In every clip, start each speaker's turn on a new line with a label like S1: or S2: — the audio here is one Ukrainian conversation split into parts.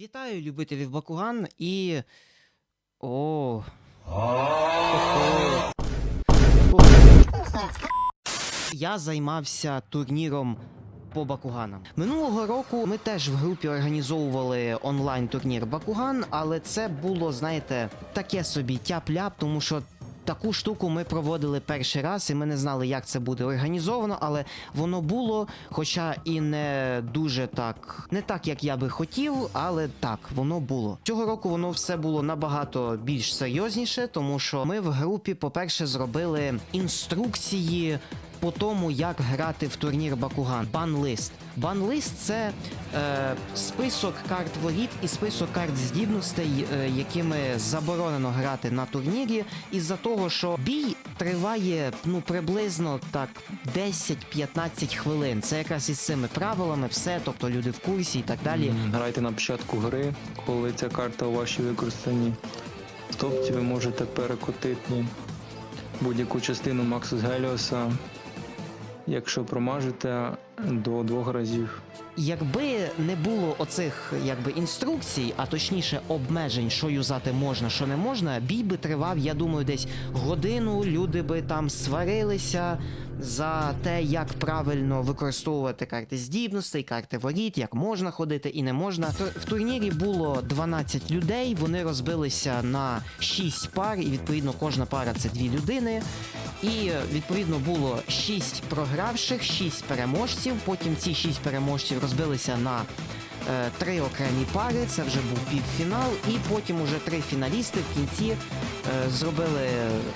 S1: Вітаю любителів Бакуган і. О. Я займався турніром по Бакуганам. Минулого року ми теж в групі організовували онлайн турнір Бакуган, але це було, знаєте, таке собі тяп-ляп, тому що. Таку штуку ми проводили перший раз, і ми не знали, як це буде організовано, але воно було, хоча і не дуже так, не так, як я би хотів, але так, воно було. Цього року воно все було набагато більш серйозніше, тому що ми в групі, по-перше, зробили інструкції по тому, як грати в турнір Бакуган. Банлист. Банлист це е, список карт воріт і список карт здібностей, е, якими заборонено грати на турнірі, із-за того, що бій триває ну приблизно так 10-15 хвилин. Це якраз із цими правилами, все, тобто люди в курсі і так далі.
S2: Грайте на початку гри, коли ця карта у вашій використанні. Стопці ви можете перекотити будь-яку частину Максус Геліоса, якщо промажете до двох разів.
S1: Якби не було оцих якби інструкцій, а точніше обмежень, що юзати можна, що не можна, бій би тривав, я думаю, десь годину. Люди би там сварилися за те, як правильно використовувати карти здібностей, карти воріт, як можна ходити і не можна. В турнірі було 12 людей. Вони розбилися на 6 пар, і відповідно кожна пара це дві людини. І відповідно було 6 програвших, 6 переможців. Потім ці 6 переможців розбилися на е, три окремі пари. Це вже був півфінал, і потім уже три фіналісти в кінці е, зробили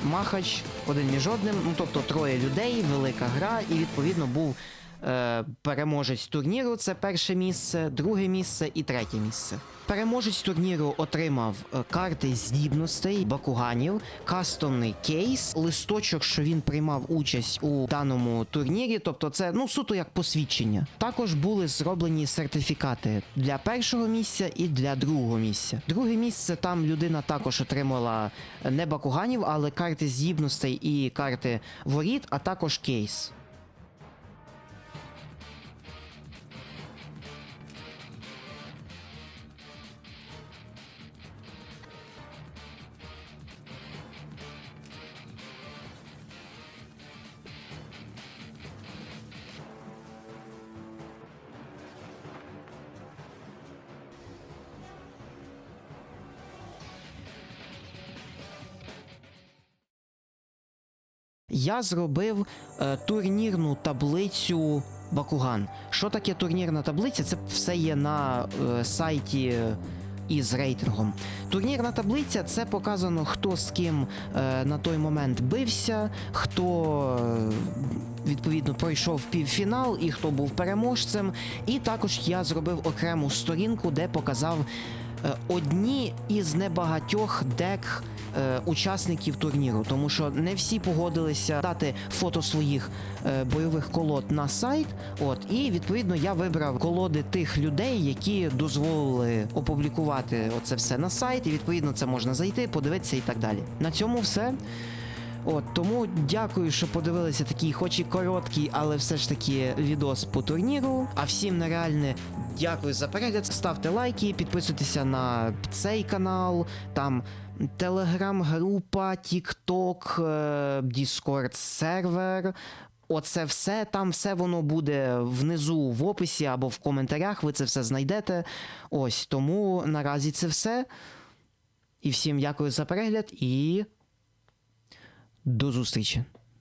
S1: махач один між одним. Ну тобто троє людей, велика гра, і відповідно був. Е, Переможець турніру це перше місце, друге місце і третє місце. Переможець турніру отримав е, карти здібностей бакуганів, кастомний кейс, листочок, що він приймав участь у даному турнірі. Тобто, це ну суто як посвідчення. Також були зроблені сертифікати для першого місця і для другого місця. Друге місце там людина також отримала е, не бакуганів, але карти здібностей і карти воріт, а також кейс. Я зробив е, турнірну таблицю Бакуган. Що таке турнірна таблиця? Це все є на е, сайті е, із рейтингом. Турнірна таблиця це показано, хто з ким е, на той момент бився, хто е, відповідно пройшов півфінал і хто був переможцем. І також я зробив окрему сторінку, де показав е, одні із небагатьох дек е, учасників турніру, тому що не всі погодилися дати фото своїх е, бойових колод на сайт. От і відповідно я вибрав колоди тих людей, які дозволили опублікувати оце все на сайт. І відповідно це можна зайти, подивитися і так далі. На цьому все. От тому дякую, що подивилися такий, хоч і короткий, але все ж таки відос по турніру. А всім нереальне дякую за перегляд. Ставте лайки, підписуйтеся на цей канал, там телеграм-група, Тікток, Discord сервер. Оце все, там все воно буде внизу в описі або в коментарях. Ви це все знайдете. Ось тому наразі це все. І всім дякую за перегляд і до зустрічі.